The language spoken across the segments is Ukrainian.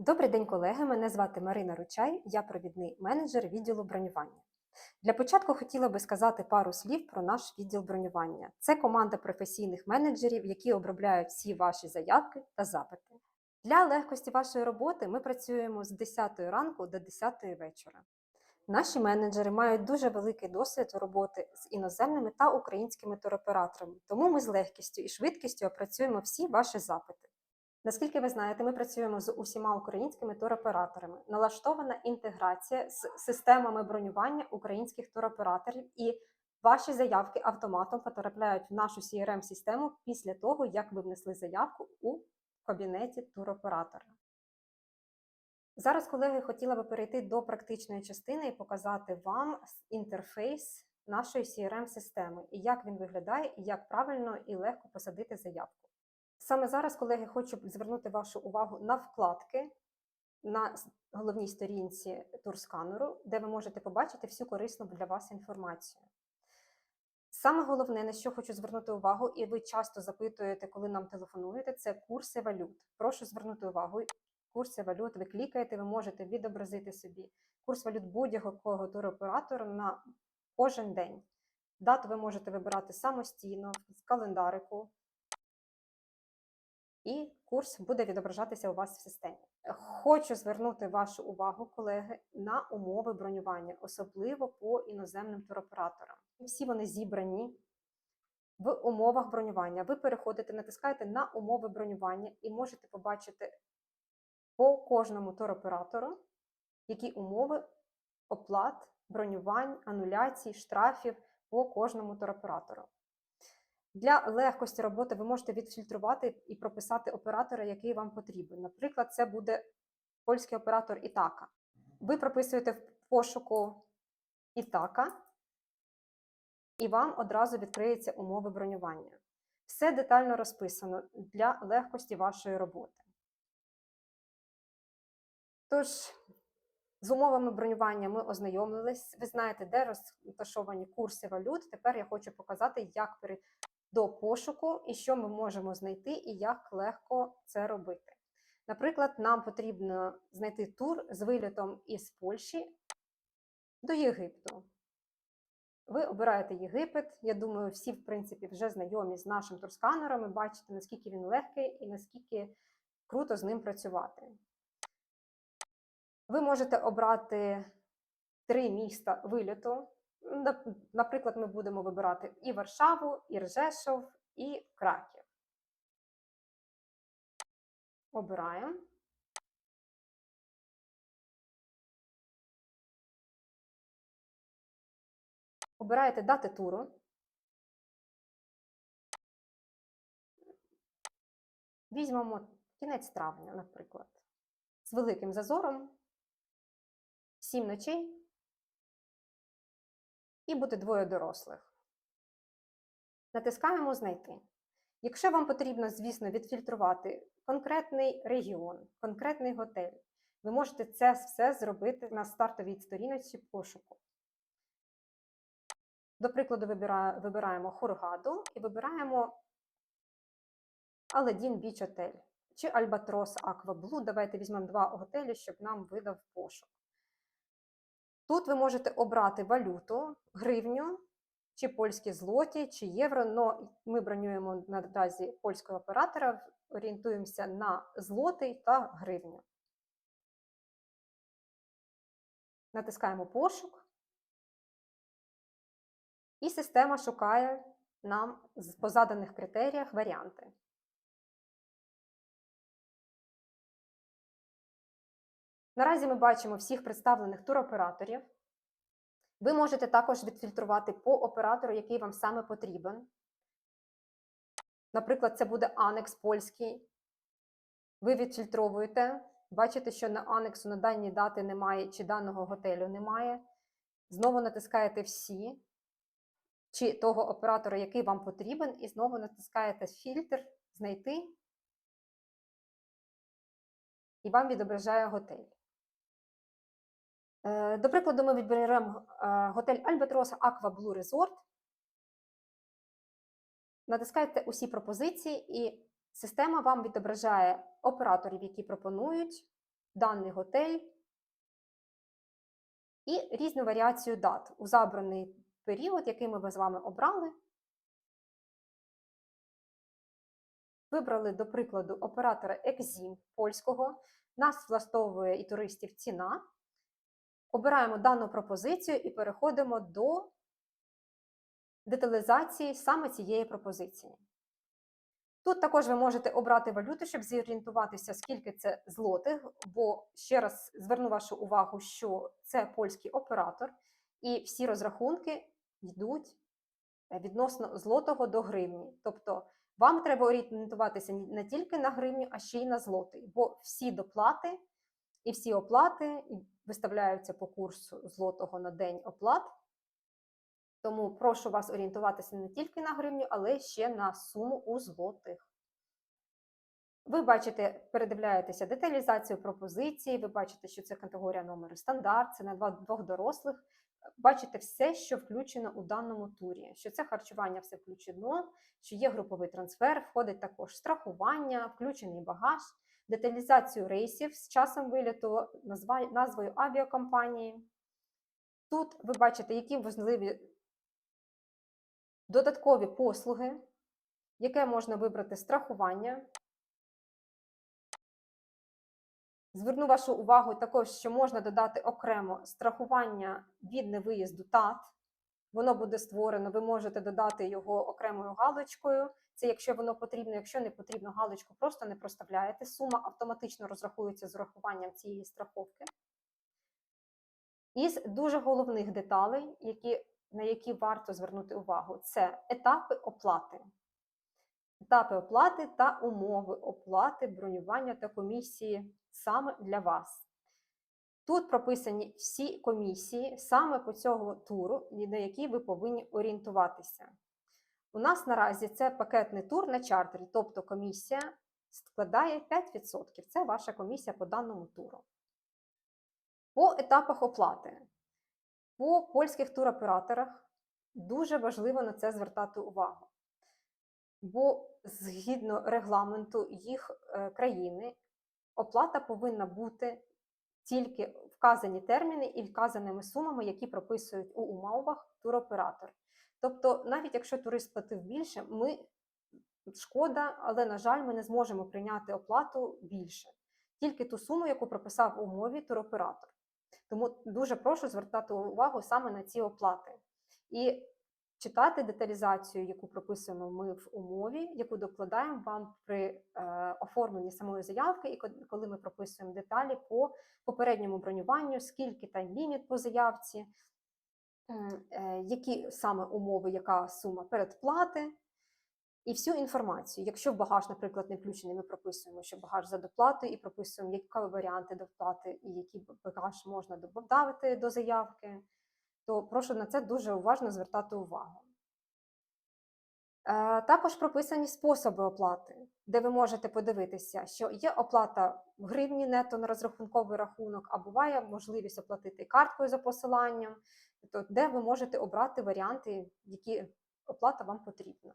Добрий день, колеги. Мене звати Марина Ручай, я провідний менеджер відділу бронювання. Для початку хотіла би сказати пару слів про наш відділ бронювання. Це команда професійних менеджерів, які обробляють всі ваші заявки та запити. Для легкості вашої роботи ми працюємо з 10 ранку до 10 вечора. Наші менеджери мають дуже великий досвід роботи з іноземними та українськими туроператорами, тому ми з легкістю і швидкістю опрацюємо всі ваші запити. Наскільки ви знаєте, ми працюємо з усіма українськими туроператорами. Налаштована інтеграція з системами бронювання українських туроператорів, і ваші заявки автоматом потрапляють в нашу crm систему після того, як ви внесли заявку у кабінеті туроператора. Зараз, колеги, хотіла би перейти до практичної частини і показати вам інтерфейс нашої crm системи і як він виглядає, і як правильно і легко посадити заявку. Саме зараз, колеги, хочу звернути вашу увагу на вкладки на головній сторінці турсканеру, де ви можете побачити всю корисну для вас інформацію. Саме головне, на що хочу звернути увагу, і ви часто запитуєте, коли нам телефонуєте, це курси валют. Прошу звернути увагу. Курси валют, ви клікаєте, ви можете відобразити собі курс валют будь-якого туроператора на кожен день. Дату ви можете вибирати самостійно з календарику, і курс буде відображатися у вас в системі. Хочу звернути вашу увагу, колеги, на умови бронювання, особливо по іноземним туроператорам. Всі вони зібрані в умовах бронювання. Ви переходите, натискаєте на умови бронювання і можете побачити по кожному туроператору, які умови оплат, бронювань, ануляцій, штрафів по кожному туроператору. Для легкості роботи ви можете відфільтрувати і прописати оператора, який вам потрібен. Наприклад, це буде польський оператор Ітака. Ви прописуєте в пошуку Ітака, і вам одразу відкриються умови бронювання. Все детально розписано для легкості вашої роботи. Тож, з умовами бронювання ми ознайомились. Ви знаєте, де розташовані курси валют. Тепер я хочу показати, як до пошуку і що ми можемо знайти, і як легко це робити. Наприклад, нам потрібно знайти тур з вилітом із Польщі до Єгипту. Ви обираєте Єгипет. Я думаю, всі, в принципі, вже знайомі з нашим турсканером і бачите, наскільки він легкий і наскільки круто з ним працювати. Ви можете обрати три міста виліту. Нап- Наприклад, ми будемо вибирати і Варшаву, і Ржешов, і Краків. Обираємо. Обираєте дати туру. Візьмемо кінець травня, наприклад, з великим зазором, 7 ночей і буде двоє дорослих. Натискаємо Знайти. Якщо вам потрібно, звісно, відфільтрувати конкретний регіон, конкретний готель, ви можете це все зробити на стартовій сторінці пошуку. До прикладу, вибираємо Хургаду і вибираємо Аладдін Біч Отель чи Альбатрос Акваблу. Давайте візьмемо два готелі, щоб нам видав пошук. Тут ви можете обрати валюту, гривню, чи польські злоті, чи євро. Но ми бронюємо наразі польського оператора, орієнтуємося на злотий та гривню. Натискаємо пошук. І система шукає нам по заданих критеріях варіанти. Наразі ми бачимо всіх представлених туроператорів. Ви можете також відфільтрувати по оператору, який вам саме потрібен. Наприклад, це буде анекс польський. Ви відфільтровуєте, бачите, що на анексу на дані дати немає, чи даного готелю немає. Знову натискаєте всі, чи того оператора, який вам потрібен, і знову натискаєте фільтр Знайти, і вам відображає готель. Е, До прикладу, ми відберемо е, готель Альбатрос Aqua Blue Resort. Натискаєте усі пропозиції, і система вам відображає операторів, які пропонують даний готель і різну варіацію дат у забраний період, який ми з вами обрали. Вибрали, до прикладу, оператора Exim польського. Нас влаштовує і туристів ціна. Обираємо дану пропозицію і переходимо до деталізації саме цієї пропозиції. Тут також ви можете обрати валюту, щоб зорієнтуватися, скільки це злотих, бо ще раз зверну вашу увагу, що це польський оператор, і всі розрахунки йдуть е, відносно злотого до гривні. Тобто вам треба орієнтуватися не тільки на гривню, а ще й на злотий, бо всі доплати і всі оплати виставляються по курсу злотого на день оплат. Тому прошу вас орієнтуватися не тільки на гривню, але ще на суму у злотих. Ви бачите, передивляєтеся деталізацію пропозиції, ви бачите, що це категорія номеру стандарт, це на двох дорослих. Бачите все, що включено у даному турі, що це харчування все включено, що є груповий трансфер, входить також страхування, включений багаж, деталізацію рейсів з часом виліту, назвою авіакомпанії. Тут ви бачите, які важливі додаткові послуги, яке можна вибрати страхування. Зверну вашу увагу також, що можна додати окремо страхування від невиїзду ТАТ. Воно буде створено, ви можете додати його окремою галочкою. Це якщо воно потрібно, якщо не потрібно, галочку просто не проставляєте. Сума автоматично розрахується з урахуванням цієї страховки. Із дуже головних деталей, які, на які варто звернути увагу, це етапи оплати. Етапи оплати та умови оплати, бронювання та комісії саме для вас. Тут прописані всі комісії саме по цього туру, на які ви повинні орієнтуватися. У нас наразі це пакетний тур на чартері, тобто комісія складає 5%. Це ваша комісія по даному туру. По етапах оплати. По польських туроператорах дуже важливо на це звертати увагу. Бо згідно регламенту їх е, країни, оплата повинна бути тільки вказані терміни і вказаними сумами, які прописують у умовах туроператор. Тобто, навіть якщо турист платив більше, ми шкода, але, на жаль, ми не зможемо прийняти оплату більше, тільки ту суму, яку прописав у умові туроператор. Тому дуже прошу звертати увагу саме на ці оплати. І читати деталізацію, яку прописуємо ми в умові, яку докладаємо вам при е, оформленні самої заявки, і ко- коли ми прописуємо деталі по попередньому бронюванню, скільки тайм-ліміт по заявці, які саме умови, яка сума передплати. І всю інформацію. Якщо багаж, наприклад, не включений, ми прописуємо, що багаж за доплатою, і прописуємо, які варіанти доплати і який багаж можна додати до заявки, то прошу на це дуже уважно звертати увагу. Е, Також прописані способи оплати, де ви можете подивитися, що є оплата в гривні нето на розрахунковий рахунок, а буває можливість оплатити карткою за посиланням, то де ви можете обрати варіанти, які оплата вам потрібна.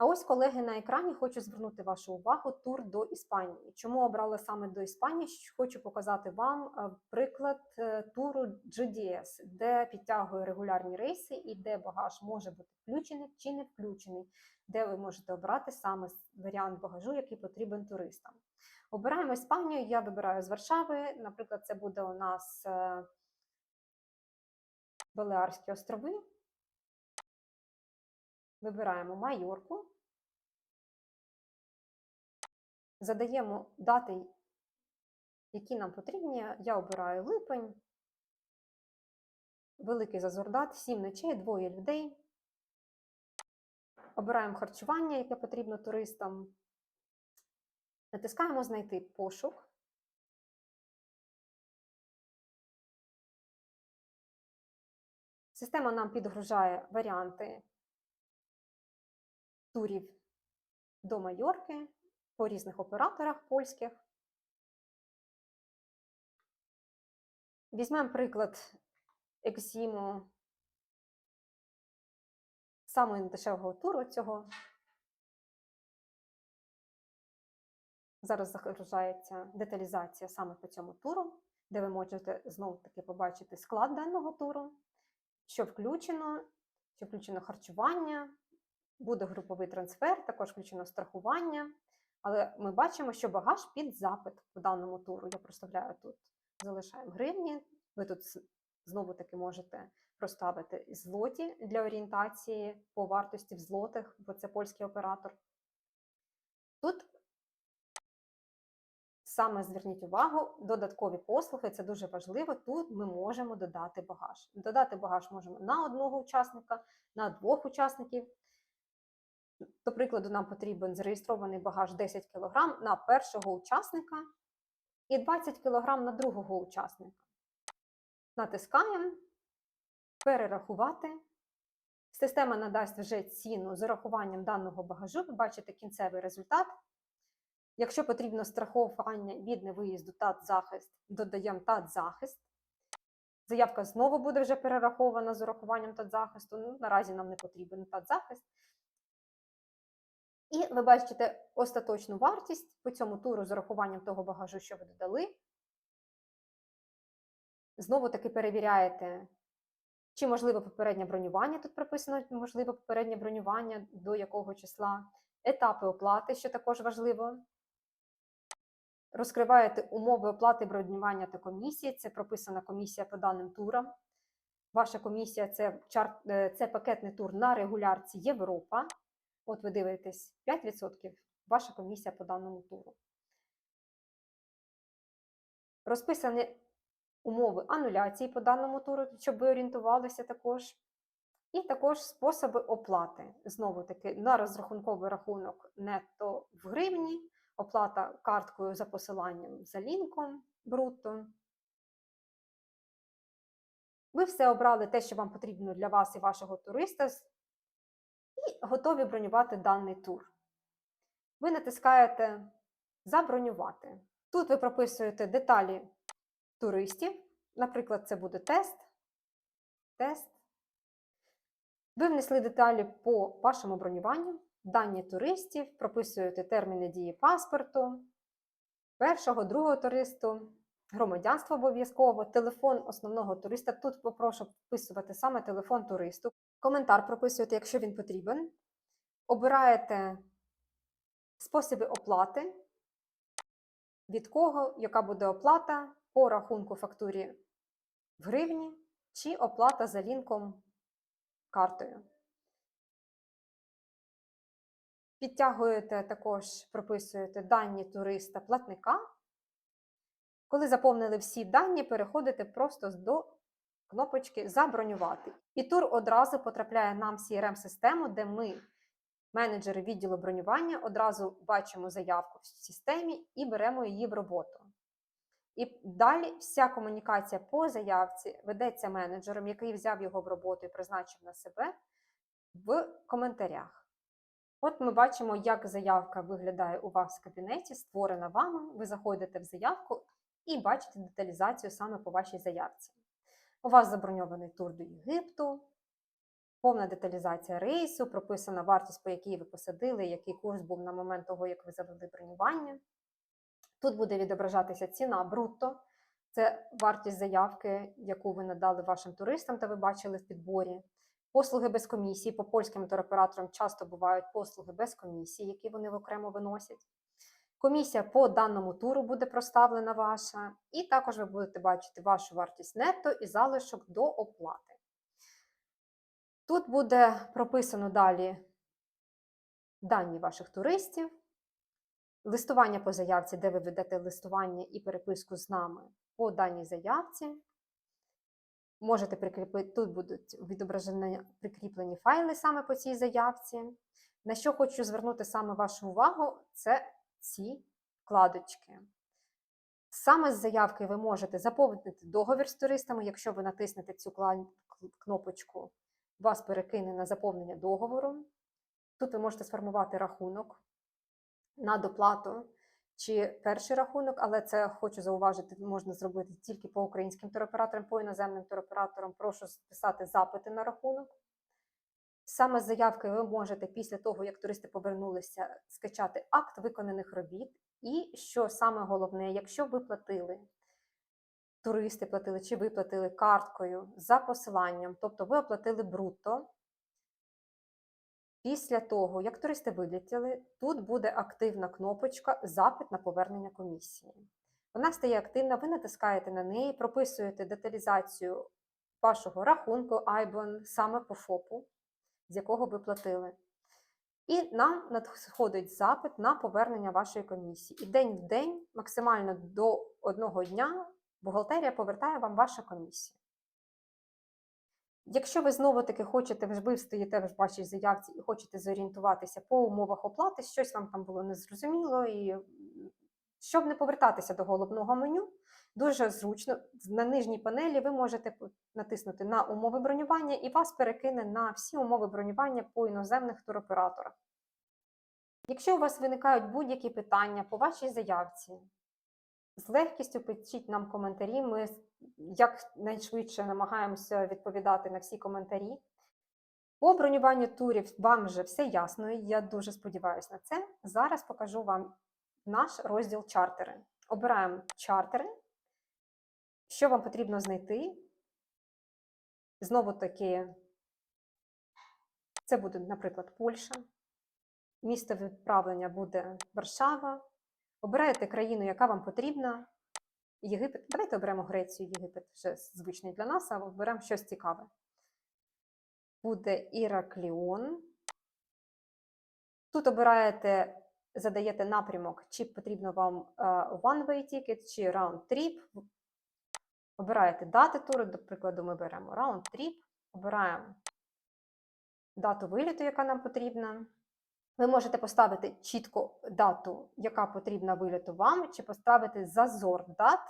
А ось, колеги, на екрані хочу звернути вашу увагу тур до Іспанії. Чому обрала саме до Іспанії? Хочу показати вам е, приклад е, туру GDS, де підтягує регулярні рейси і де багаж може бути включений чи не включений, де ви можете обрати саме варіант багажу, який потрібен туристам. Обираємо Іспанію, я вибираю з Варшави. Наприклад, це буде у нас е, Балеарські острови. Вибираємо Майорку. Задаємо дати, які нам потрібні. Я обираю липень. Великий зазордат, 7 ночей, двоє людей. Обираємо харчування, яке потрібно туристам. Натискаємо Знайти пошук. Система нам підгружає варіанти турів до Майорки по різних операторах польських. Візьмемо приклад Ексіму самого дешевого туру цього. Зараз загружається деталізація саме по цьому туру, де ви можете знову таки побачити склад даного туру, що включено, що включено харчування, буде груповий трансфер, також включено страхування. Але ми бачимо, що багаж під запит по даному туру. Я проставляю тут, залишаємо гривні. Ви тут знову таки можете проставити злоті для орієнтації по вартості в злотих, бо це польський оператор. Тут саме зверніть увагу, додаткові послуги це дуже важливо. Тут ми можемо додати багаж. Додати багаж можемо на одного учасника, на двох учасників. До прикладу, нам потрібен зареєстрований багаж 10 кг на першого учасника і 20 кг на другого учасника. Натискаємо перерахувати. Система надасть вже ціну з урахуванням даного багажу. Ви бачите кінцевий результат. Якщо потрібно страхування від невиїзду та захист, додаємо та захист. Заявка знову буде вже перерахована з урахуванням та захисту. Ну, наразі нам не потрібен та захист. І ви бачите остаточну вартість по цьому туру з урахуванням того багажу, що ви додали. Знову таки перевіряєте, чи можливе попереднє бронювання. Тут прописано можливе попереднє бронювання, до якого числа, етапи оплати, що також важливо. Розкриваєте умови оплати бронювання та комісії. Це прописана комісія по даним турам. Ваша комісія це, е, це пакетний тур на регулярці Європа. От ви дивитесь 5% ваша комісія по даному туру. Розписані умови ануляції по даному туру, щоб ви орієнтувалися також. І також способи оплати. Знову таки, на розрахунковий рахунок нетто в гривні, оплата карткою за посиланням за лінком брутто. Ви все обрали те, що вам потрібно для вас і вашого туриста, готові бронювати даний тур. Ви натискаєте Забронювати. Тут ви прописуєте деталі туристів. Наприклад, це буде тест. Тест. Ви внесли деталі по вашому бронюванню, дані туристів, прописуєте терміни дії паспорту, першого, другого туристу, громадянство обов'язково, телефон основного туриста. Тут попрошу вписувати саме телефон туристу. Коментар прописуєте, якщо він потрібен. Обираєте способи оплати, від кого, яка буде оплата по рахунку фактурі в гривні чи оплата за лінком картою. Підтягуєте також, прописуєте дані туриста платника. Коли заповнили всі дані, переходите просто до кнопочки Забронювати. І тур одразу потрапляє нам в CRM-систему, де ми, менеджери відділу бронювання, одразу бачимо заявку в системі і беремо її в роботу. І далі вся комунікація по заявці ведеться менеджером, який взяв його в роботу і призначив на себе в коментарях. От ми бачимо, як заявка виглядає у вас в кабінеті, створена вами. Ви заходите в заявку і бачите деталізацію саме по вашій заявці. У вас заброньований тур до Єгипту, повна деталізація рейсу, прописана вартість, по якій ви посадили, який курс був на момент того, як ви завели бронювання. Тут буде відображатися ціна брутто, це вартість заявки, яку ви надали вашим туристам, та ви бачили в підборі. Послуги без комісії. По польським туроператорам часто бувають послуги без комісії, які вони окремо виносять. Комісія по даному туру буде проставлена ваша, і також ви будете бачити вашу вартість нетто і залишок до оплати. Тут буде прописано далі дані ваших туристів, листування по заявці, де ви ведете листування і переписку з нами по даній заявці. Можете прикріпити, тут будуть відображені прикріплені файли саме по цій заявці. На що хочу звернути саме вашу увагу, це ці вкладочки. Саме з заявки ви можете заповнити договір з туристами. Якщо ви натиснете цю кнопочку, вас перекине на заповнення договору. Тут ви можете сформувати рахунок на доплату чи перший рахунок, але це хочу зауважити, можна зробити тільки по українським туроператорам, по іноземним туроператорам. Прошу писати запити на рахунок. Саме з заявки ви можете після того, як туристи повернулися, скачати акт виконаних робіт І що саме головне, якщо ви платили, туристи платили чи ви платили карткою за посиланням, тобто ви оплатили брутто, після того, як туристи вилетіли, тут буде активна кнопочка Запит на повернення комісії. Вона стає активна, ви натискаєте на неї, прописуєте деталізацію вашого рахунку IBAN саме по ФОПу, з якого ви платили. І нам надходить запит на повернення вашої комісії. І день в день, максимально до одного дня, бухгалтерія повертає вам вашу комісію. Якщо ви знову таки хочете, ви стоїте в вашій заявці і хочете зорієнтуватися по умовах оплати, щось вам там було незрозуміло, і щоб не повертатися до головного меню, дуже зручно на нижній панелі ви можете натиснути на умови бронювання і вас перекине на всі умови бронювання по іноземних туроператорах. Якщо у вас виникають будь-які питання по вашій заявці, з легкістю пишіть нам коментарі. Ми якнайшвидше намагаємося відповідати на всі коментарі. По бронюванню турів вам вже все ясно, і я дуже сподіваюся на це. Зараз покажу вам наш розділ чартери. Обираємо чартери. Що вам потрібно знайти? Знову таки, це буде, наприклад, Польща. Місто відправлення буде Варшава. Обираєте країну, яка вам потрібна. Єгипет. Давайте оберемо Грецію, Єгипет вже звичний для нас, а оберемо щось цікаве. Буде Іракліон. Тут обираєте, задаєте напрямок, чи потрібно вам е, one-way ticket, чи round trip. Обираєте дати туру, до прикладу, ми беремо round trip, обираємо дату виліту, яка нам потрібна. Ви можете поставити чітко дату, яка потрібна виліту вам, чи поставити зазор дат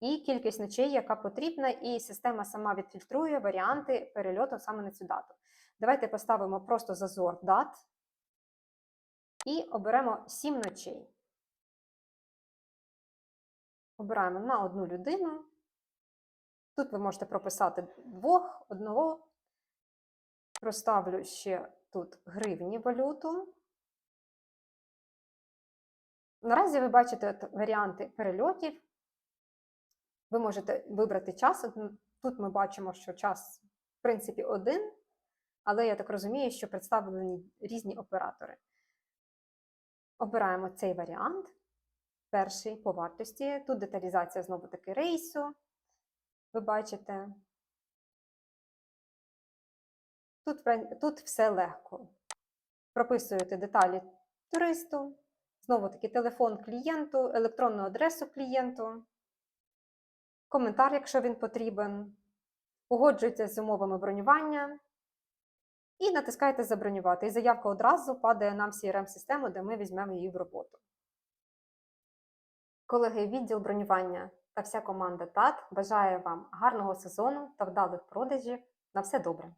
і кількість ночей, яка потрібна, і система сама відфільтрує варіанти перельоту саме на цю дату. Давайте поставимо просто зазор дат і оберемо 7 ночей. Обираємо на одну людину. Тут ви можете прописати двох, одного. Проставлю ще тут гривні валюту. Наразі ви бачите от варіанти перельотів. Ви можете вибрати час. Тут ми бачимо, що час, в принципі, один, але я так розумію, що представлені різні оператори. Обираємо цей варіант. Перший по вартості. Тут деталізація знову таки рейсу. Ви бачите. Тут, тут все легко. Прописуєте деталі туристу, знову таки телефон клієнту, електронну адресу клієнту, коментар, якщо він потрібен, погоджуєтеся з умовами бронювання і натискаєте забронювати. І заявка одразу падає нам в CRM-систему, де ми візьмемо її в роботу. Колеги, відділ бронювання та вся команда ТАТ бажає вам гарного сезону та вдалих продажів. На все добре!